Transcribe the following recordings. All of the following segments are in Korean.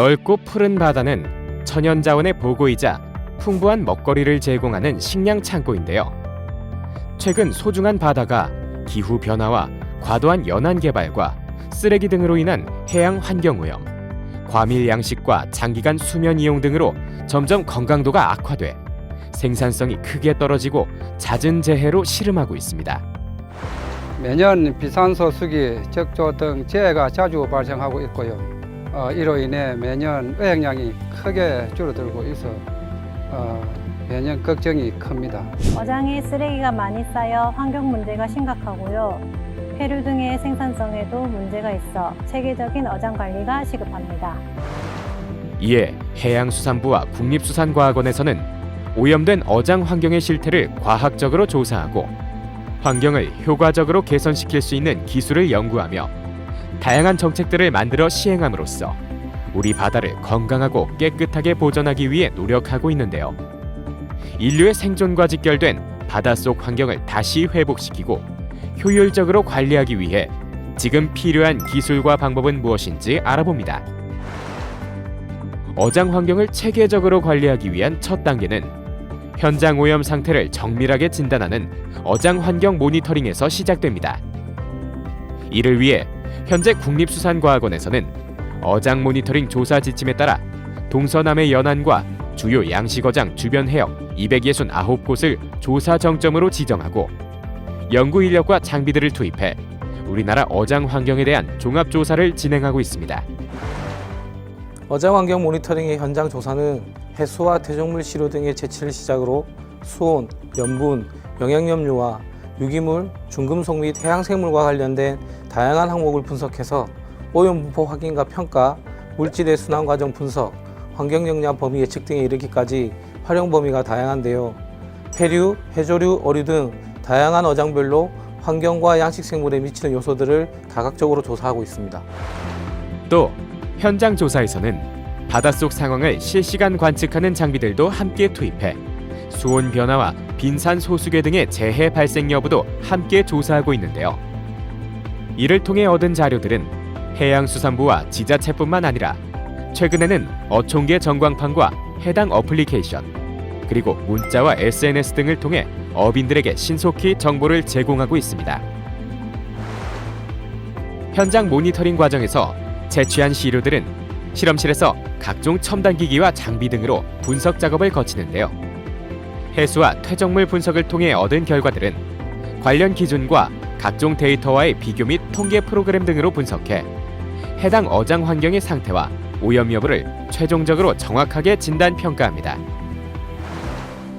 넓고 푸른 바다는 천연 자원의 보고이자 풍부한 먹거리를 제공하는 식량 창고인데요. 최근 소중한 바다가 기후 변화와 과도한 연안 개발과 쓰레기 등으로 인한 해양 환경 오염, 과밀 양식과 장기간 수면 이용 등으로 점점 건강도가 악화돼 생산성이 크게 떨어지고 잦은 재해로 씨름하고 있습니다. 매년 비산소 수기, 적조 등 재해가 자주 발생하고 있고요. 어, 이로 인해 매년 어획량이 크게 줄어들고 있어 어, 매년 걱정이 큽니다. 어장에 쓰레기가 많이 쌓여 환경 문제가 심각하고요. 폐류 등의 생산성에도 문제가 있어 체계적인 어장 관리가 시급합니다. 이에 해양수산부와 국립수산과학원에서는 오염된 어장 환경의 실태를 과학적으로 조사하고 환경을 효과적으로 개선시킬 수 있는 기술을 연구하며 다양한 정책들을 만들어 시행함으로써 우리 바다를 건강하고 깨끗하게 보존하기 위해 노력하고 있는데요. 인류의 생존과 직결된 바닷속 환경을 다시 회복시키고 효율적으로 관리하기 위해 지금 필요한 기술과 방법은 무엇인지 알아봅니다. 어장 환경을 체계적으로 관리하기 위한 첫 단계는 현장 오염 상태를 정밀하게 진단하는 어장 환경 모니터링에서 시작됩니다. 이를 위해 현재 국립수산과학원에서는 어장 모니터링 조사 지침에 따라 동서남의 연안과 주요 양식어장 주변 해역 269곳을 조사 정점으로 지정하고 연구 인력과 장비들을 투입해 우리나라 어장 환경에 대한 종합 조사를 진행하고 있습니다. 어장 환경 모니터링의 현장 조사는 해수와 퇴적물 시료 등의 채취를 시작으로 수온, 염분, 영양염료와 유기물, 중금속 및 해양생물과 관련된 다양한 항목을 분석해서 오염 분포 확인과 평가, 물질의 순환 과정 분석, 환경 영향 범위 예측 등에 이르기까지 활용 범위가 다양한데요. 폐류, 해조류, 어류 등 다양한 어장별로 환경과 양식 생물에 미치는 요소들을 다각적으로 조사하고 있습니다. 또 현장 조사에서는 바닷속 상황을 실시간 관측하는 장비들도 함께 투입해 수온 변화와 빈산 소수계 등의 재해 발생 여부도 함께 조사하고 있는데요. 이를 통해 얻은 자료들은 해양수산부와 지자체뿐만 아니라 최근에는 어촌계 전광판과 해당 어플리케이션 그리고 문자와 SNS 등을 통해 어민들에게 신속히 정보를 제공하고 있습니다. 현장 모니터링 과정에서 채취한 시료들은 실험실에서 각종 첨단 기기와 장비 등으로 분석 작업을 거치는데요. 해수와 퇴적물 분석을 통해 얻은 결과들은 관련 기준과 각종 데이터와의 비교 및 통계 프로그램 등으로 분석해 해당 어장 환경의 상태와 오염 여부를 최종적으로 정확하게 진단 평가합니다.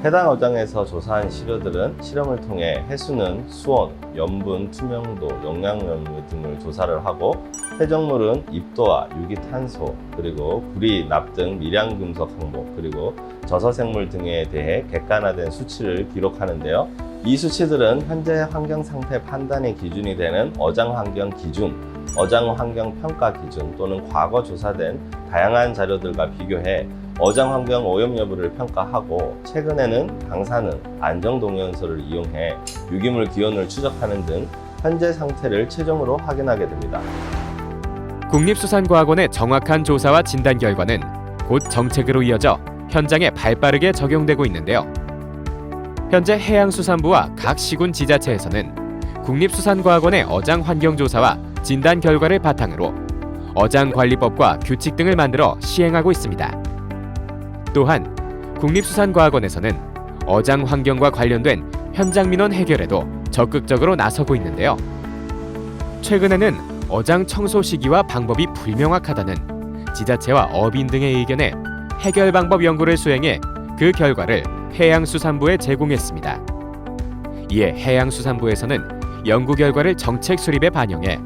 해당 어장에서 조사한 시료들은 실험을 통해 해수는 수온, 염분, 투명도, 영양염류 등을 조사를 하고 퇴적물은 입도와 유기탄소, 그리고 구리, 납 등 미량금속 항목, 그리고 저서생물 등에 대해 객관화된 수치를 기록하는데요. 이 수치들은 현재 환경 상태 판단의 기준이 되는 어장 환경 기준, 어장 환경 평가 기준 또는 과거 조사된 다양한 자료들과 비교해 어장 환경 오염 여부를 평가하고 최근에는 방사능, 안정동연서를 이용해 유기물 기온을 추적하는 등 현재 상태를 최종으로 확인하게 됩니다. 국립수산과학원의 정확한 조사와 진단 결과는 곧 정책으로 이어져 현장에 발빠르게 적용되고 있는데요. 현재 해양수산부와 각 시군 지자체에서는 국립수산과학원의 어장 환경조사와 진단 결과를 바탕으로 어장 관리법과 규칙 등을 만들어 시행하고 있습니다. 또한 국립수산과학원에서는 어장 환경과 관련된 현장 민원 해결에도 적극적으로 나서고 있는데요. 최근에는 어장 청소 시기와 방법이 불명확하다는 지자체와 어민 등의 의견에 해결 방법 연구를 수행해 그 결과를 해양수산부에 제공했습니다. 이에 해양수산부에서는 연구 결과를 정책 수립에 반영해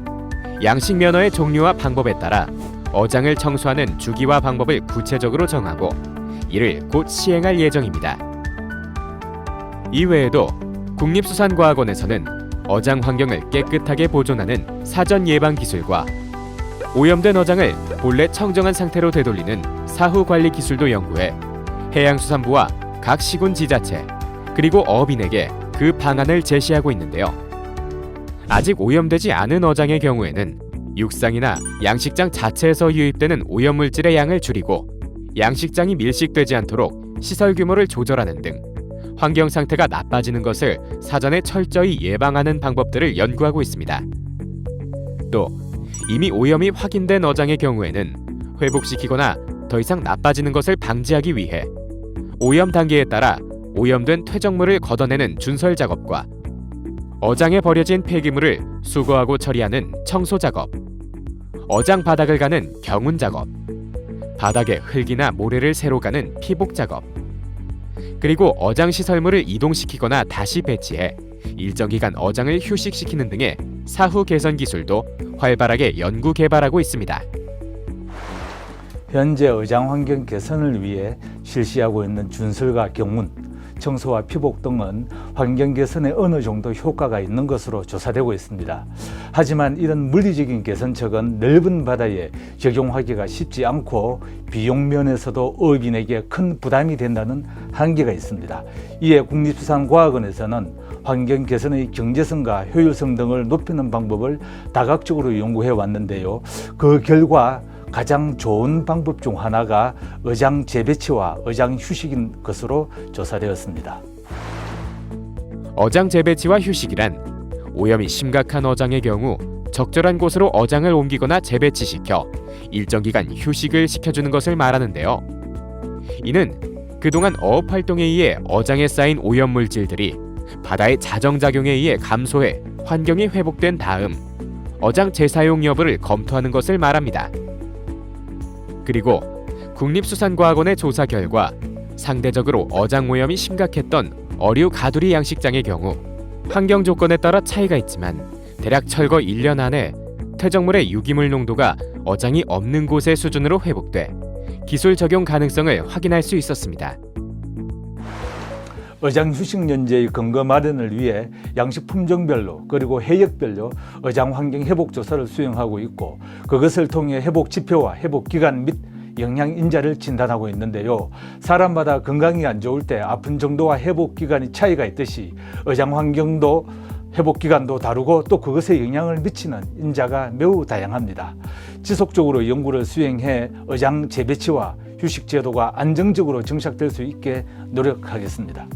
양식 면허의 종류와 방법에 따라 어장을 청소하는 주기와 방법을 구체적으로 정하고 이를 곧 시행할 예정입니다. 이외에도 국립수산과학원에서는 어장 환경을 깨끗하게 보존하는 사전 예방 기술과 오염된 어장을 본래 청정한 상태로 되돌리는 사후 관리 기술도 연구해 해양수산부와 각 시군 지자체 그리고 어민에게 그 방안을 제시하고 있는데요. 아직 오염되지 않은 어장의 경우에는 육상이나 양식장 자체에서 유입되는 오염물질의 양을 줄이고 양식장이 밀식되지 않도록 시설 규모를 조절하는 등 환경 상태가 나빠지는 것을 사전에 철저히 예방하는 방법들을 연구하고 있습니다. 또 이미 오염이 확인된 어장의 경우에는 회복시키거나 더 이상 나빠지는 것을 방지하기 위해 오염 단계에 따라 오염된 퇴적물을 걷어내는 준설 작업과 어장에 버려진 폐기물을 수거하고 처리하는 청소 작업, 어장 바닥을 가는 경운 작업, 바닥에 흙이나 모래를 새로 가는 피복 작업, 그리고 어장 시설물을 이동시키거나 다시 배치해 일정 기간 어장을 휴식시키는 등의 사후 개선 기술도 활발하게 연구 개발하고 있습니다. 현재 어장 환경 개선을 위해 실시하고 있는 준설과 경운, 청소와 피복 등은 환경 개선에 어느 정도 효과가 있는 것으로 조사되고 있습니다. 하지만 이런 물리적인 개선책은 넓은 바다에 적용하기가 쉽지 않고 비용 면에서도 어민에게 큰 부담이 된다는 한계가 있습니다. 이에 국립수산과학원에서는 환경 개선의 경제성과 효율성 등을 높이는 방법을 다각적으로 연구해 왔는데요. 그 결과 가장 좋은 방법 중 하나가 어장 재배치와 어장 휴식인 것으로 조사되었습니다. 어장 재배치와 휴식이란 오염이 심각한 어장의 경우 적절한 곳으로 어장을 옮기거나 재배치시켜 일정 기간 휴식을 시켜주는 것을 말하는데요. 이는 그동안 어업 활동에 의해 어장에 쌓인 오염 물질들이 바다의 자정작용에 의해 감소해 환경이 회복된 다음 어장 재사용 여부를 검토하는 것을 말합니다. 그리고 국립수산과학원의 조사 결과 상대적으로 어장 오염이 심각했던 어류 가두리 양식장의 경우 환경 조건에 따라 차이가 있지만 대략 철거 1년 안에 퇴적물의 유기물 농도가 어장이 없는 곳의 수준으로 회복돼 기술 적용 가능성을 확인할 수 있었습니다. 어장 휴식 연재의 근거 마련을 위해 양식 품종별로 그리고 해역별로 어장 환경 회복 조사를 수행하고 있고 그것을 통해 회복 지표와 회복 기간 및 영양 인자를 진단하고 있는데요. 사람마다 건강이 안 좋을 때 아픈 정도와 회복 기간이 차이가 있듯이 어장 환경도 회복 기간도 다르고 또 그것에 영향을 미치는 인자가 매우 다양합니다. 지속적으로 연구를 수행해 어장 재배치와 휴식 제도가 안정적으로 정착될 수 있게 노력하겠습니다.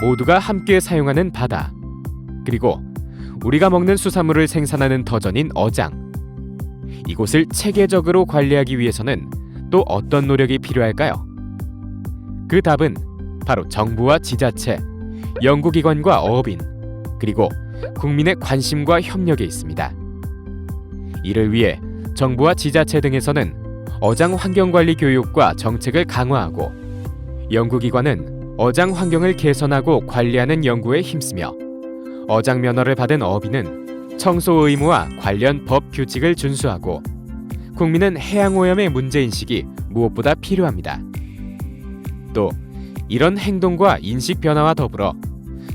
모두가 함께 사용하는 바다 그리고 우리가 먹는 수산물을 생산하는 터전인 어장 이곳을 체계적으로 관리하기 위해서는 또 어떤 노력이 필요할까요? 그 답은 바로 정부와 지자체, 연구기관과 어업인 그리고 국민의 관심과 협력에 있습니다. 이를 위해 정부와 지자체 등에서는 어장 환경관리 교육과 정책을 강화하고 연구기관은 어장 환경을 개선하고 관리하는 연구에 힘쓰며 어장 면허를 받은 어업인은 청소 의무와 관련 법 규칙을 준수하고 국민은 해양 오염의 문제 인식이 무엇보다 필요합니다. 또 이런 행동과 인식 변화와 더불어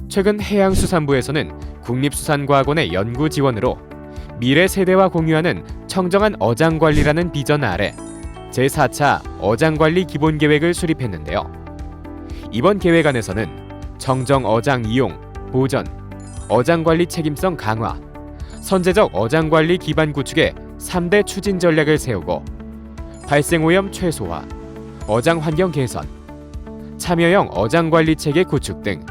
최근 해양수산부에서는 국립수산과학원의 연구 지원으로 미래 세대와 공유하는 청정한 어장 관리라는 비전 아래 제4차 어장 관리 기본 계획을 수립했는데요. 이번 계획 안에서는 청정 어장 이용, 보전, 어장 관리 책임성 강화, 선제적 어장 관리 기반 구축의 3대 추진 전략을 세우고 발생 오염 최소화, 어장 환경 개선, 참여형 어장 관리 체계 구축 등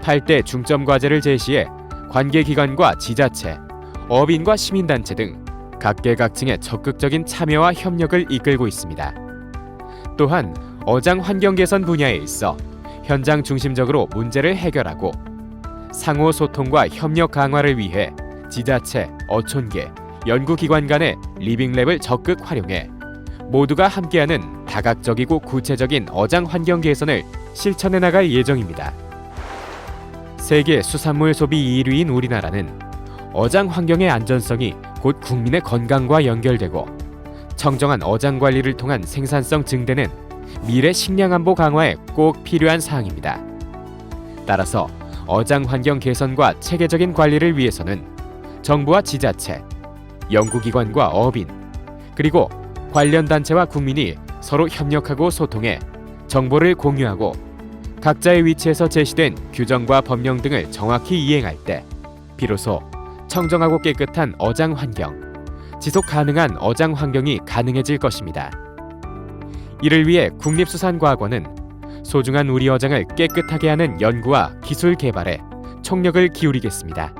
8대 중점 과제를 제시해 관계 기관과 지자체, 어업인과 시민단체 등 각계각층의 적극적인 참여와 협력을 이끌고 있습니다. 또한 어장 환경 개선 분야에 있어 현장 중심적으로 문제를 해결하고 상호 소통과 협력 강화를 위해 지자체, 어촌계, 연구기관 간의 리빙랩을 적극 활용해 모두가 함께하는 다각적이고 구체적인 어장 환경 개선을 실천해 나갈 예정입니다. 세계 수산물 소비 1위인 우리나라는 어장 환경의 안전성이 곧 국민의 건강과 연결되고 청정한 어장 관리를 통한 생산성 증대는 미래 식량 안보 강화에 꼭 필요한 사항입니다. 따라서 어장 환경 개선과 체계적인 관리를 위해서는 정부와 지자체, 연구기관과 어업인, 그리고 관련 단체와 국민이 서로 협력하고 소통해 정보를 공유하고 각자의 위치에서 제시된 규정과 법령 등을 정확히 이행할 때 비로소 청정하고 깨끗한 어장 환경, 지속 가능한 어장 환경이 가능해질 것입니다. 이를 위해 국립수산과학원은 소중한 우리 어장을 깨끗하게 하는 연구와 기술 개발에 총력을 기울이겠습니다.